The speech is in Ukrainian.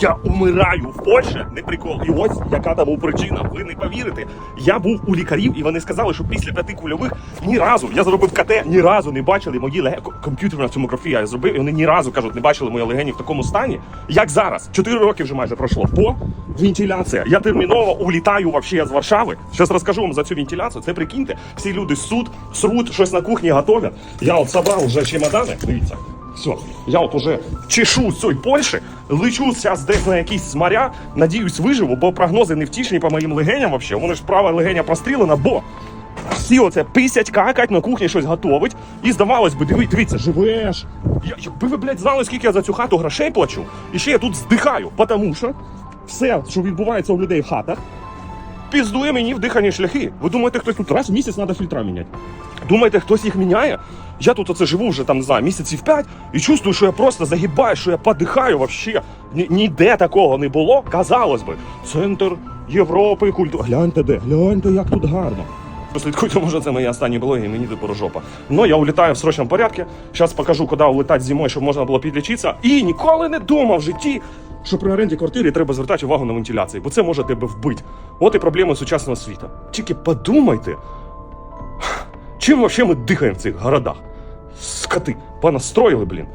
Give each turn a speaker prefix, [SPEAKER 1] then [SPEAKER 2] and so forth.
[SPEAKER 1] Я умираю в Польщі, не прикол. І ось яка була причина. Ви не повірите. Я був у лікарів, і вони сказали, що після п'яти кульових ні разу я зробив КТ, ні разу не бачили мої легені. Комп'ютерна томографія я зробив, і вони ні разу кажуть, не бачили мої легені в такому стані, як зараз. Чотири роки вже майже пройшло. Бо вентиляція. Я терміново улітаю вообще з Варшави. Зараз розкажу вам за цю вентиляцію. Це прикиньте, всі люди суд, срут, щось на кухні готовлять. Я от собрав вже чемодани. Дивіться. Все, я от уже чешу з цієї Польщі, лечу зараз десь на якісь моря, надіюсь, виживу, бо прогнози не втішні по моїм легеням. У мене ж права легеня прострілена, бо всі оце писять, какать, на кухні щось готовить. І здавалось би, диви, дивіться, живеш. Я, якби ви, блядь, знали, скільки я за цю хату грошей плачу, і ще я тут здихаю, тому що все, що відбувається у людей в хатах, піздує мені в дихані шляхи. Ви думаєте, хтось тут раз в місяць треба фільтра міняти? Думаєте, хтось їх міняє? Я тут оце живу вже там, не знаю, місяців п'ять і чувствую, що я просто загибаю, що я подихаю вообще. Ні, ніде такого не було. Казалось би, центр Європи, культура. Гляньте де, гляньте, як тут гарно. Послідкуйте, може, це мої останні блоги, мені тепер жопа. Ну, я улітаю в срочному порядку. Зараз покажу, куди улетати зимою, щоб можна було підлічитися. І ніколи не думав в житті, що при оренді квартири треба звертати увагу на вентиляцію, бо це може тебе вбити. От і проблеми сучасного світу. Тільки подумайте, чим вообще ми дихаємо в цих городах? Скоти, понастроїли, блін.